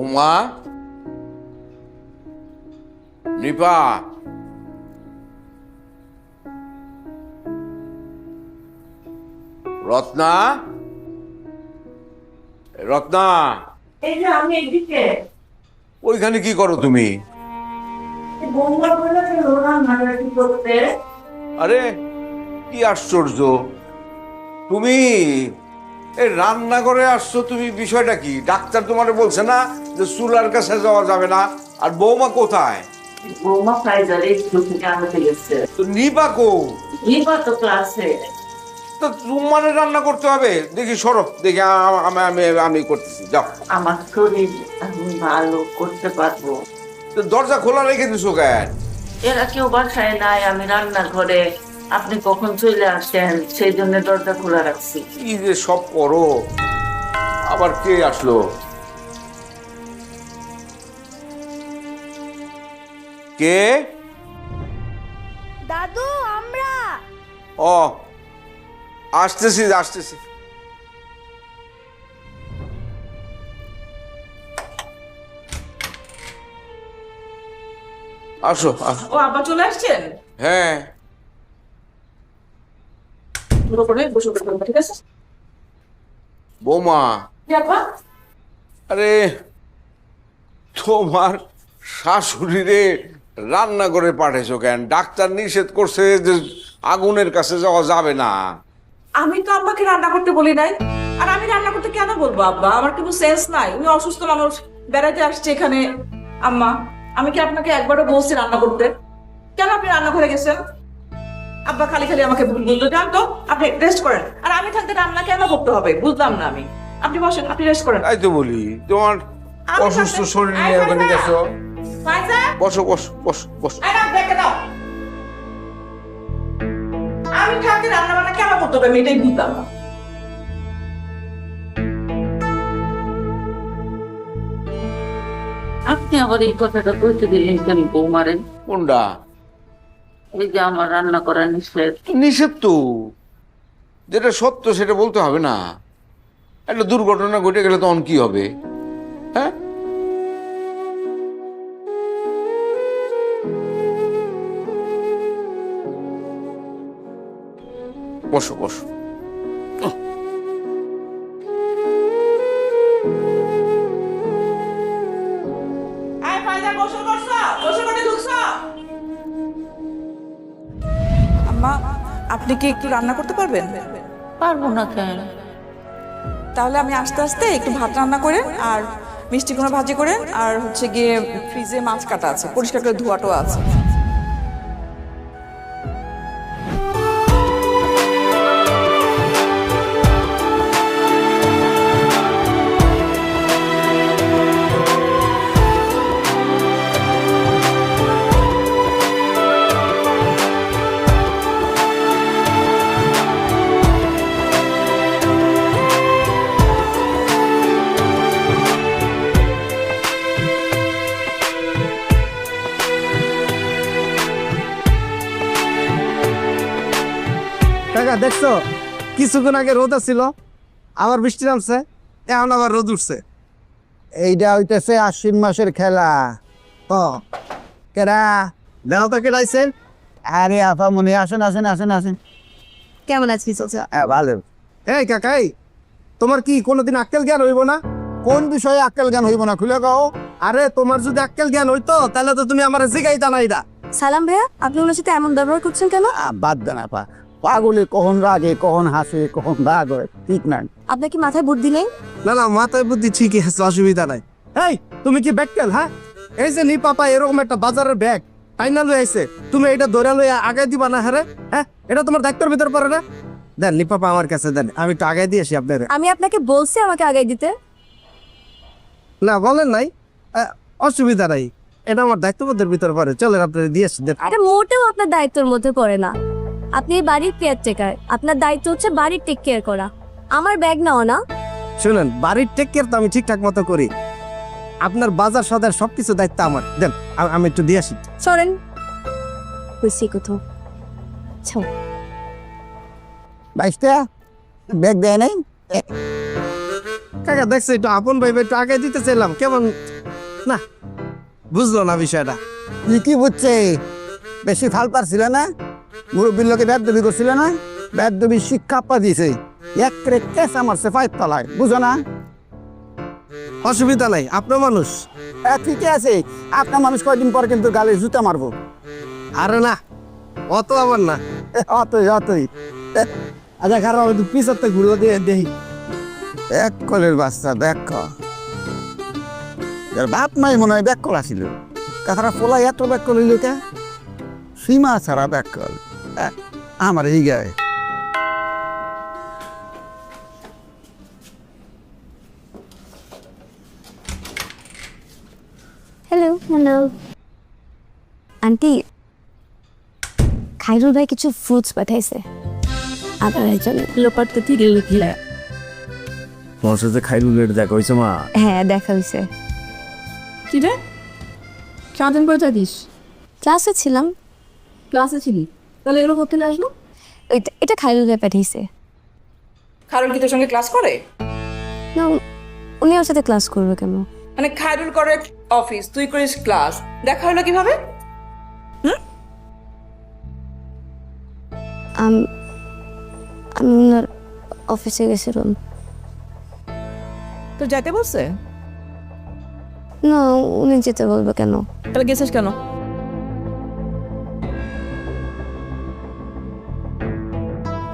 বৌমা নিপা রত্না রত্না ওইখানে কি করো তুমি? আরে কি আশ্চর্য। তুমি এই রান্নাঘরে আসছো তুমি বিষয়টা কি? ডাক্তার তোমারে বলছে না যে চুলার কাছে যাওয়া যাবে না। আর বৌমা কোথায়? বৌমা ফাইজারে স্কুল থেকে আনতে গেছে। তো নিপা কো নিবা তো ক্লাসে। তো তোমার রান্না করতে হবে? দেখি সরব দেখি আমি আমি আমি করতেছি যাও। আমার শরীর আমি ভালো করতে পারব। তো দরজা খোলা রেখে দিছো কেন? এরা কেউ বাসায় নাই আমি রান্না ঘরে আপনি কখন চলে আসেন? সেই জন্য দরজা খোলা রাখছি। কি যে সব করো? আবার কে আসলো? কে? দাদু আমরা। ও আসতেছি আসতেছি। আসো আসো ও আবার চলে আসছেন? হ্যাঁ। পুরো করে বসে করব, ঠিক আছে? বৌমা। আরে তোমার শাশুড়িরে রান্না করে পাঠাইছো কেন? ডাক্তার নিষেধ করছে যে আগুনের কাছে যাওয়া যাবে না। আমি তো আব্বাকে রান্না করতে বলি নাই। আর আমি রান্না করতে কেন বলব আব্বা? আমার কিন্তু সেন্স নাই। উনি অসুস্থ মানুষ বেড়াতে আসছে এখানে। আম্মা আমি কি আপনাকে একবারও বলছি রান্না করতে? কেন আপনি রান্না করে গেছেন? আব্বা খালি খালি আমাকে ভুল বলতো জান তো আপনি রেস্ট করেন। আর আমি থাকতে রান্না কেন করতে হবে? বুঝলাম না আমি। আপনি বসেন আপনি রেস্ট করেন। তাই তো বলি তোমার অসুস্থ শরীর নিয়ে ওখানে গেছো বসো বসো বসো বসো। আয় না, দেখে দাও। আমি থাকতে রান্না বান্না কেন করতে হবে আমি এটাই বুঝলাম না। আপনি আবার এই কথাটা কইতে দিলেন কেন বৌমারেন কোনটা? এই যে আমার রান্না করা নিষেধ। নিষেধ তো। যেটা সত্য সেটা বলতে হবে না। একটা দুর্ঘটনা ঘটে গেলে তখন কি হবে? হ্যাঁ? বসো বসো। আপনি কি একটু রান্না করতে পারবেন? পারব না কেন? তাহলে আমি আস্তে আস্তে একটু ভাত রান্না করেন আর মিষ্টি কোনো ভাজি করেন আর হচ্ছে গিয়ে ফ্রিজে মাছ কাটা আছে পরিষ্কার করে ধোয়াটো আছে। কিছুক্ষণ আগে রোদ ছিল আবার বৃষ্টি নামছে এখন আবার রোদ উঠছে। এইটা হইতেছে আশ্বিন মাসের খেলা। ও কেরা দেহ তো কেটাইছেন আরে আপা মনে আসেন আসেন আসেন আসেন। কেমন আছিস হ্যাঁ, ভালো। এই কাকাই তোমার কি কোনোদিন আক্কেল জ্ঞান হইব না? কোন বিষয়ে আক্কেল জ্ঞান হইব না খুলে গাও আরে তোমার যদি আক্কেল জ্ঞান হইতো তাহলে তো তুমি আমার জিগাইতা না এটা সালাম ভাইয়া আপনি ওনার সাথে এমন ব্যবহার করছেন কেন? বাদ দেন আপা। পাগলে কখন রাগে কখন হাসে কখন রাগ হয় ঠিক নাই। আপনার কি মাথায় বুদ্ধি নেই? না না মাথায় বুদ্ধি ঠিকই আছে অসুবিধা নাই। এই তুমি কি ব্যাগটেল হ্যাঁ? এই যে নি পাপা এরকম একটা বাজারের ব্যাগ টাইনা লই আইছে। তুমি এটা ধরে লই আগে দিবা না হ্যাঁ হ্যাঁ এটা তোমার দায়িত্বের ভিতর পড়ে না? দেন নি পাপা আমার কাছে দেন আমি একটু আগে দিয়ে আসি আপনার। আমি আপনাকে বলছি আমাকে আগে দিতে। না বলেন নাই। আহ, অসুবিধা নাই। এটা আমার দায়িত্ববোধের ভিতর পড়ে চলেন আপনার দিয়ে আসি দেন। এটা মোটেও আপনার দায়িত্বের মধ্যে পড়ে না। আপনি এই বাড়ির কেয়ার টেকার আপনার দায়িত্ব হচ্ছে বাড়ির টেক কেয়ার করা। আমার ব্যাগ নাও না। শুনেন বাড়ির টেক কেয়ার তো আমি ঠিকঠাক মতো করি। আপনার বাজার সদার সবকিছু দায়িত্ব আমার। দেন আ- আমি একটু দিয়ে আসি। সরেন। বুঝছি কোথাও। ছাও বাইশটা ব্যাগ দেয় নাই? কাকা দেখছে একটু আপন ভাই একটু আগে দিতে চাইলাম কেমন? না বুঝলো না বিষয়টা। কি বুঝছে? বেশি ফাল পারছিল না? মুরব্বীর লোকে বেদবি করছিল না? বেদবি শিক্ষা পা দিয়েছে এক কেসা মারছে ফাইভ তলায় বুঝো না? অসুবিধা নাই আপনার মানুষ। হ্যাঁ ঠিকই আছে আপনার মানুষ কয়দিন পর কিন্তু গালে জুতা মারবো। আরে না অত আবার না। অতই অতই। আচ্ছা খারাপ একটু পিছাতে ঘুরে দিয়ে দেখি। এক কলের বাচ্চা দেখ। এর বাপ মাই মনে হয় ব্যাক কল আসিল। কাছাড়া পোলা এত ব্যাক কল হইল কে? সীমা ছাড়া ব্যাক কল আমার এই গায়ে। হ্যালো হ্যালো আন্টি খাইরুল ভাই কিছু ফ্রুটস পাঠাইছে। আপনার লিখলে তোমার সাথে খাইরুলের দেখা হয়েছে মা। হ্যাঁ দেখা হয়েছে কি রে? সারাদিন করে থাকিস ক্লাসে ছিলাম। ক্লাসে ছিলি? তাহলে এগুলো করতে আসলো? এটা খাইরুল পাঠিয়েছে। খায়রুল কি তোর সঙ্গে ক্লাস করে? না উনি ওর সাথে ক্লাস করবে কেন? মানে খায়রুল করে অফিস তুই করিস ক্লাস। দেখা হলো কীভাবে? আম- আমি ওনার অফিসে গেছিলাম। তো যাইতে বলছে? না উনি যেতে বলবে কেন? তাহলে গেছিস কেন?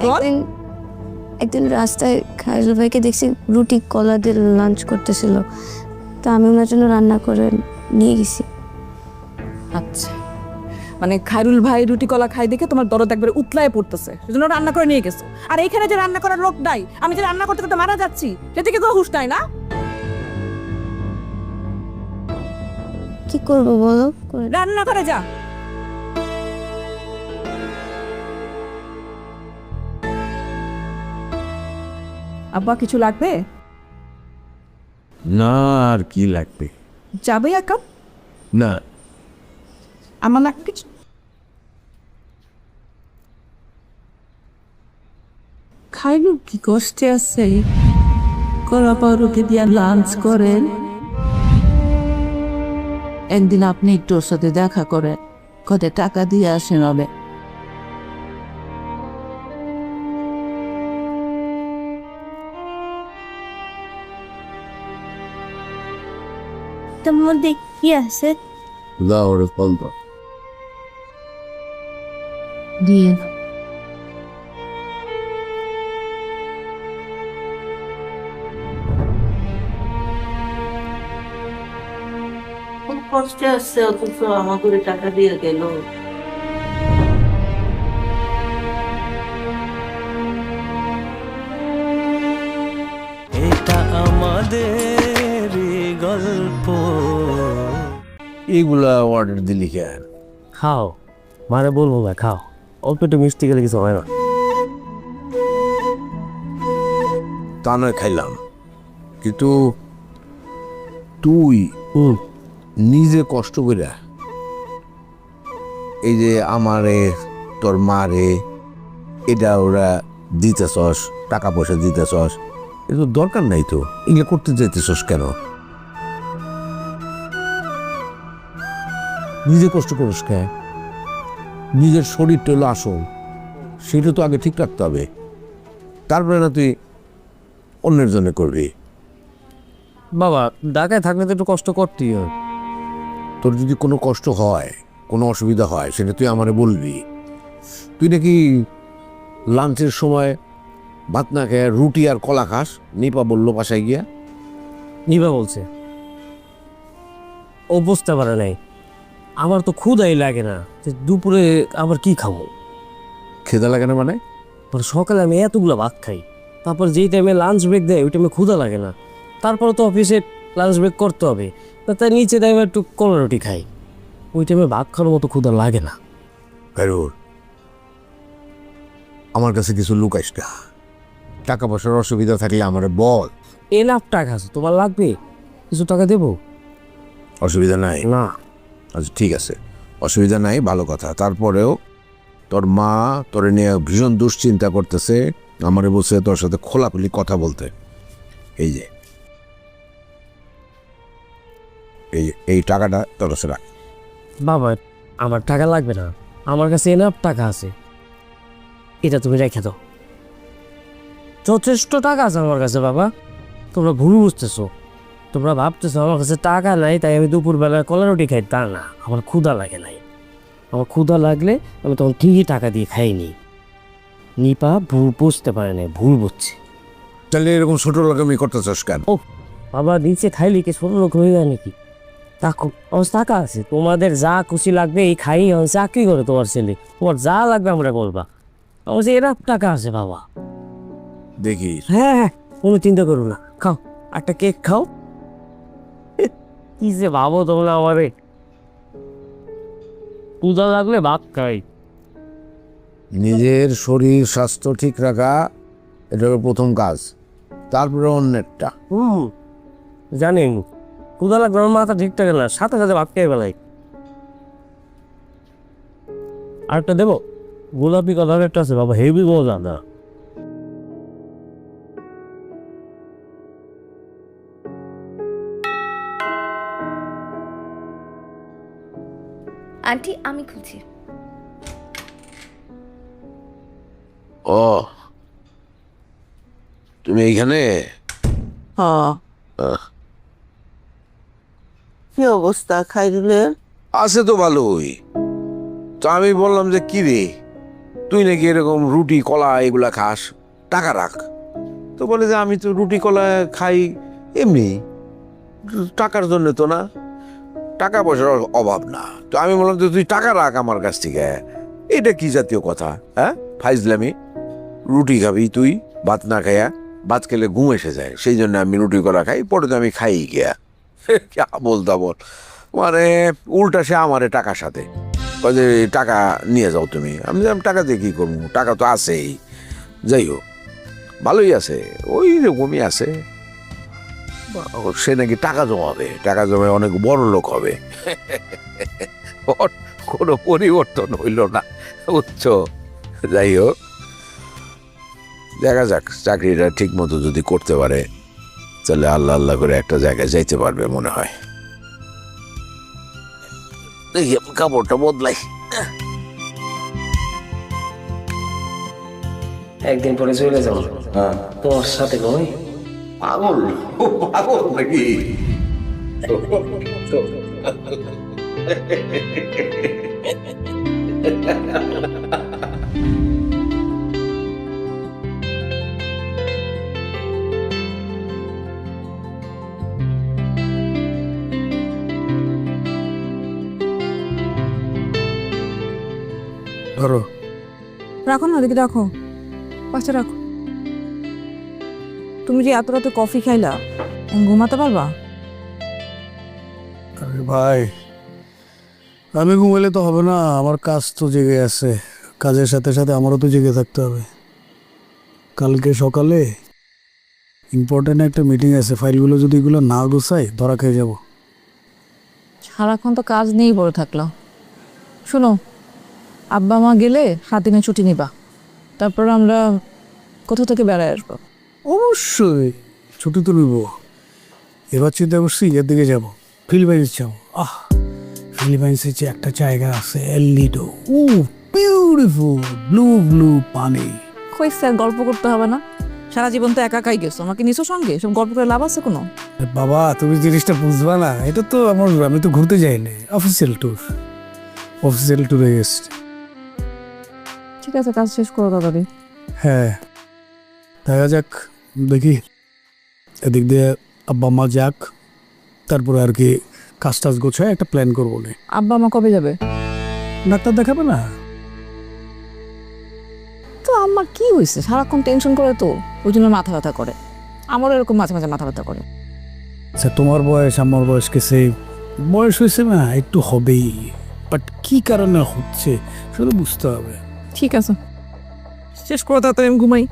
একদিন একদিন রাস্তায় খাইরুল ভাইকে দেখছি রুটি কলা দিয়ে লাঞ্চ করতেছিল। তা আমি ওনার জন্য রান্না করে নিয়ে গেছি। আচ্ছা। মানে খায়রুল ভাই রুটি কলা খাই দেখে তোমার দরদ একবারে উতলায় পড়তেছে। সেজন্য রান্না করে নিয়ে গেছো। আর এইখানে যে রান্না করার লোক নাই আমি যে রান্না করতে করতে মারা যাচ্ছি সেটা কি তো হুশ নাই না? কি করব বলো? রান্না করে যা। আব্বা কিছু লাগবে? না আর কি লাগবে? যাবে এক? না। আমার লাগবে কিছু? খাইলু কি কষ্টে আছে? কলা পাউরুটি দিয়া লাঞ্চ করেন। একদিন আপনি একটু ওর সাথে দেখা করেন কত টাকা দিয়ে আসেন হবে মধ্যে কি আছে? ওরে ফল দাও। দিয়ে খুব কষ্টে আসছে অথচ আমাকে টাকা দিয়ে গেল। এইগুলা অর্ডার দিলি কেন? খাও। মানে বলব না খাও। অল্প একটু মিষ্টি গেলে কিছু হয় না। তা নয় খাইলাম। কিন্তু তুই নিজে কষ্ট করে এই যে আমারে তোর মারে এটা ওরা দিতে দিতেছস টাকা পয়সা দিতেছস এ তো দরকার নাই তো। এগুলো করতে চাইতেছস কেন? নিজে কষ্ট করিস কে? নিজের শরীরটা হলো আসল। সেটা তো আগে ঠিক রাখতে হবে। তারপরে না তুই অন্যের জন্য করবি। বাবা ঢাকায় থাকলে তো একটু কষ্ট করতেই হয়। তোর যদি কোনো কষ্ট হয় কোনো অসুবিধা হয় সেটা তুই আমারে বলবি। তুই নাকি লাঞ্চের সময় ভাত না খেয়ে রুটি আর কলা খাস? নিপা বলল বাসায় গিয়া। নিপা বলছে। ও বুঝতে পারে নাই। আমার তো ক্ষুদাই লাগে না যে দুপুরে আবার কি খাব? খেদা লাগে না মানে? মানে সকালে আমি এতগুলো ভাত খাই তারপর যেই টাইমে লাঞ্চ ব্রেক দেয় ওই টাইমে ক্ষুধা লাগে না। তারপরে তো অফিসে লাঞ্চ ব্রেক করতে হবে তা তাই নিচে টাইমে একটু কলা রুটি খাই। ওই টাইমে ভাত খাওয়ার মতো ক্ষুধা লাগে না। ফেরুর আমার কাছে কিছু লুকাইস না টাকা পয়সার অসুবিধা থাকলে আমার বল। এনাফ টাকা আছে তোমার লাগবে? কিছু টাকা দেবো? অসুবিধা নাই? না। আচ্ছা ঠিক আছে। অসুবিধা নাই, ভালো কথা। তারপরেও তোর মা তোরে নিয়ে ভীষণ দুশ্চিন্তা করতেছে। আমারে বসে তোর সাথে খোলাখুলি কথা বলতে। এই যে। এই এই টাকাটা তোর কাছে রাখ। বাবা, আমার টাকা লাগবে না। আমার কাছে এনাফ টাকা আছে। এটা তুমি রেখে দাও। যথেষ্ট টাকা আছে আমার কাছে বাবা। তোমরা ভুল বুঝতেছো। তোমরা ভাবতেছো আমার কাছে টাকা নাই তাই আমি দুপুরবেলা কলা রুটি খাই। তা না আমার ক্ষুধা লাগে নাই। আমার ক্ষুধা লাগলে আমি তখন ঠিকই টাকা দিয়ে খাইনি। নিপা ভুল বুঝতে পারে না ভুল বুঝছে। তাহলে এরকম ছোট রকমই করতে চাস কেন? ও বাবা নিচে খাইলে কি ছোট লোক হয়ে যায় নাকি? টাকা আমার টাকা আছে তোমাদের যা খুশি লাগবে এই খাই আমার চাকরি করে তোমার ছেলে। তোমার যা লাগবে আমরা বলবা আমার যে এরা টাকা আছে বাবা। দেখি হ্যাঁ হ্যাঁ কোনো চিন্তা করো না খাও একটা কেক খাও। কি যে ভাবো তোমরা আমারে? পূজা লাগলে ভাত খাই। নিজের শরীর স্বাস্থ্য ঠিক রাখা এটা হলো প্রথম কাজ। তারপরে অন্যেরটা। হুম জানেন পূজা লাগবে আমার মাথা ঠিক থাকে না সাথে সাথে ভাত খেয়ে বেলায় আরেকটা দেবো? গোলাপি কালার একটা আছে বাবা হেভি মজা না। আন্টি আমি খুঁজছি ও। তুমি এইখানে? কি অবস্থা খাইরুলের? আছে তো ভালোই। তো আমি বললাম যে কি রে? তুই নাকি এরকম রুটি কলা এগুলা খাস। টাকা রাখ। তো বলে যে আমি তো রুটি কলা খাই এমনি। টাকার জন্য তো না। টাকা পয়সার অভাব না। তো আমি বললাম, তুই টাকা রাখ আমার কাছ থেকে। এটা কি জাতীয় কথা হ্যাঁ? ফাইজলামি। রুটি খাবি তুই, ভাত না খাইয়া, ভাত খেলে ঘুম এসে যায়। সেই জন্য আমি রুটি করা খাই, পরে তো আমি খাই গিয়া। ক্যা বলতা বল মানে উল্টা সে আমারে টাকার সাথে। যে, টাকা নিয়ে যাও তুমি। আমি টাকা দিয়ে কী করব? টাকা তো আছেই। যাই হোক, ভালোই আছে। ওই রকমই আছে। সে নাকি টাকা জমাবে। টাকা জমে অনেক বড় লোক হবে। কোনো পরিবর্তন হইল না উচ্চ যাই হোক দেখা যাক চাকরিটা ঠিক মতো যদি করতে পারে তাহলে আল্লাহ আল্লাহ করে একটা জায়গায় যাইতে পারবে মনে হয়। দেখি কাপড়টা বদলাই। একদিন পরে চলে যাব। তোমার সাথে নয় পাগল? পাগল নাকি? ধরো। রাখো না দেখি। রাখো পাশে রাখো। তুমি যে এত রাতে কফি খাইলা ঘুমাতে পারবা? আরে ভাই আমি ঘুমাইলে তো হবে না আমার কাজ তো জেগে আছে। কাজের সাথে সাথে আমারও তো জেগে থাকতে হবে। কালকে সকালে ইম্পর্টেন্ট একটা মিটিং আছে ফাইলগুলো যদি এগুলো না গোছাই ধরা খেয়ে যাব। সারাক্ষণ তো কাজ নেই পড়ে থাকল। শোনো আব্বা মা গেলে সাত দিনে ছুটি নিবা। তারপর আমরা কোথা থেকে বেড়ায় আসব? অবশ্যই। ছুটি তো নিব এবার চিন্তা করছি এর দিকে যাব ফিলিপাইন্স যাব। আহ ফিলিপাইন্সের যে একটা জায়গা আছে এলিডো ও বিউটিফুল ব্লু ব্লু পানি। কই স্যার গল্প করতে হবে না? সারা জীবন তো একা একাই গেছো আমাকে নিছো সঙ্গে? সব গল্প করে লাভ আছে কোনো? বাবা তুমি জিনিসটা বুঝবা না। এটা তো আমার আমি তো ঘুরতে যাইনি। অফিসিয়াল ট্যুর অফিসিয়াল ট্যুরে গেছি। ঠিক আছে কাজ শেষ করো তাড়াতাড়ি। হ্যাঁ। দেখা যাক। দেখি এদিক দিয়ে আব্বা মা যাক তারপরে আর কি কাজ টাজ গোছায় একটা প্ল্যান করব নে আব্বা মা কবে যাবে? ডাক্তার দেখাবে না? তো আমার কি হয়েছে সারাক্ষণ টেনশন করে তো। ওই জন্য মাথা ব্যথা করে। আমারও এরকম মাঝে মাঝে মাথা ব্যথা করে। আচ্ছা তোমার বয়স আমার বয়স কেসে বয়স হয়েছে না একটু হবেই। বাট কি কারণে হচ্ছে শুধু বুঝতে হবে। ঠিক আছে। শেষ করো তাড়াতাড়ি আমি ঘুমাই।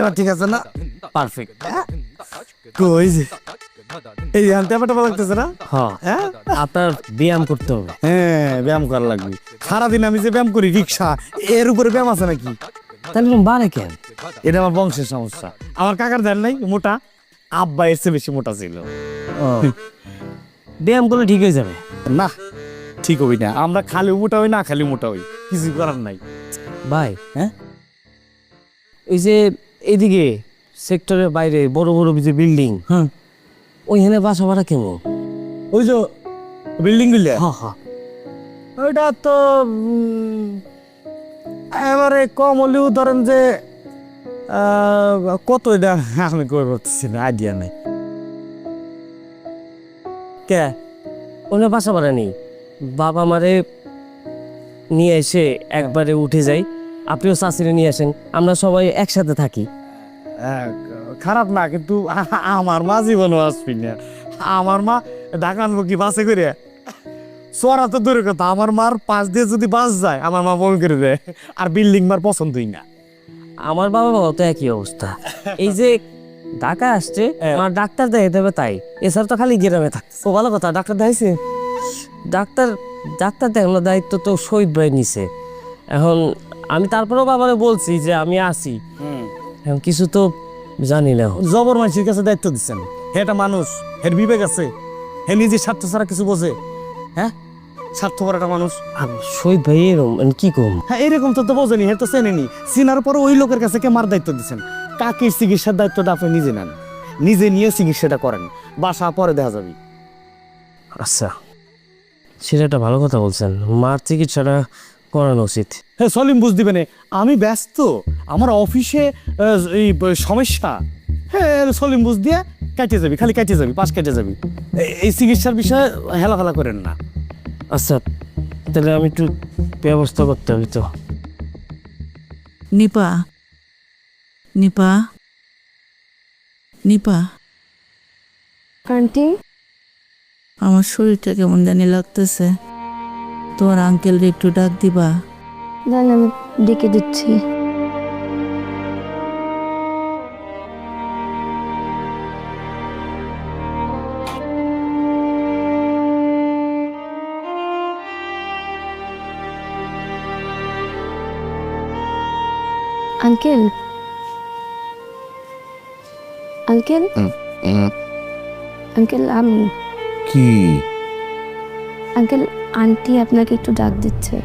এবার ঠিক আছে না? পারফেক্ট কই যে? এই আনতে ব্যাপারটা ভালো লাগতেছে না? হ্যাঁ হ্যাঁ? আপনার ব্যায়াম করতে হবে। হ্যাঁ ব্যায়াম করা লাগবে। সারাদিন আমি যে ব্যায়াম করি রিক্সা এর উপরে ব্যায়াম আছে নাকি? তাহলে এরকম বাড়ে কেন? এটা আমার বংশের সমস্যা। আমার কাকার দেন নাই মোটা। আব্বা এর চেয়ে বেশি মোটা ছিল। ব্যায়াম করলে ঠিক হয়ে যাবে। না ঠিক হবি না। আমরা খালি মোটা হই না খালি মোটা হই। কিছু করার নাই। ভাই। হ্যাঁ? এই যে এদিকে সেক্টরের বাইরে বড় বড় যে বিল্ডিং। হ্যাঁ ওইখানে বাসা ভাড়া কেমন? ওই যে বিল্ডিংগুলো হ্যাঁ হ্যাঁ। ওইটা তো এবারে কম হলেও ধরেন যে কত এটা আমি করতেছি না আইডিয়া নাই। কে? ওনে বাসা ভাড়া নেই। বাবা মারে নিয়ে এসে একবারে উঠে যাই আপনিও শাশুড়ি নিয়ে আসেন আমরা সবাই একসাথে থাকি। খারাপ না কিন্তু আমার মা জীবনও আসবি না। আমার মা আনব কি বাসে করে? চড়া তো দূরের কথা আমার মার পাশ দিয়ে যদি বাস যায় আমার মা বমি করে দেয় আর বিল্ডিং মার পছন্দই না। আমার বাবা বাবা তো একই অবস্থা। এই যে ঢাকা আসছে আমার ডাক্তার দেখাইতে হবে তাই। এছাড়া তো খালি গ্রামে থাকছে ও ভালো কথা ডাক্তার দেখাইছে? ডাক্তার ডাক্তার দেখানোর দায়িত্ব তো শহীদ ভাই নিছে। এখন আমি তারপরেও বাবারে বলছি যে আমি আসি। এখন কিছু তো জানি না জবর মানুষের কাছে দায়িত্ব দিচ্ছেন হে একটা মানুষ হের বিবেক আছে হে নিজে স্বার্থ ছাড়া কিছু বোঝে। হ্যাঁ? স্বার্থপর একটা মানুষ। শহীদ ভাই এরকম কি কম? হ্যাঁ এরকম তো তো বোঝেনি হে তো চেনেনি। চিনার পরে ওই লোকের কাছে কে মার দায়িত্ব দিচ্ছেন কাকির চিকিৎসার দায়িত্বটা আপনি নিজে নেন? নিজে নিয়ে চিকিৎসাটা করেন। বাসা পরে দেখা যাবে। আচ্ছা সেটা একটা ভালো কথা বলছেন। মার চিকিৎসাটা করানো উচিত। হ্যাঁ সলিম বুঝ দিবেন আমি ব্যস্ত আমার অফিসে এই সমস্যা। হ্যাঁ সলিম বুঝ দিয়ে কেটে যাবি খালি কেটে যাবি পাশ কেটে যাবি। এই- এই চিকিৎসার বিষয়ে হেলা ফেলা করেন না। আচ্ছা তাহলে আমি একটু ব্যবস্থা করতে হবে তো। নিপা নিপা নিপা। আন্টি? আমার শরীরটা কেমন জানি লাগতেছে। তোমার আঙ্কেল একটু ডাক দিবা। জান আমি ডেকে দিচ্ছি। আঙ্কেল? আঙ্কেল? আঙ্কেল আমি। কি? আঙ্কেল আন্টি আপনাকে একটু ডাক দিচ্ছে।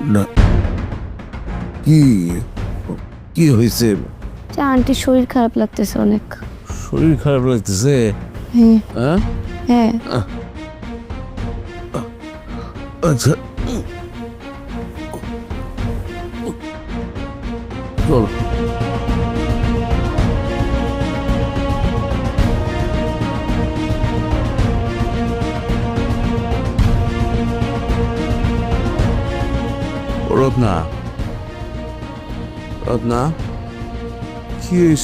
না। কি? কি হয়েছে? যে আন্টির শরীর খারাপ লাগতেছে অনেক। শরীর খারাপ লাগতেছে? হ্যাঁ। হ্যাঁ? হ্যাঁ। আচ্ছা। চল। রত্না রত্না কি হয়েছে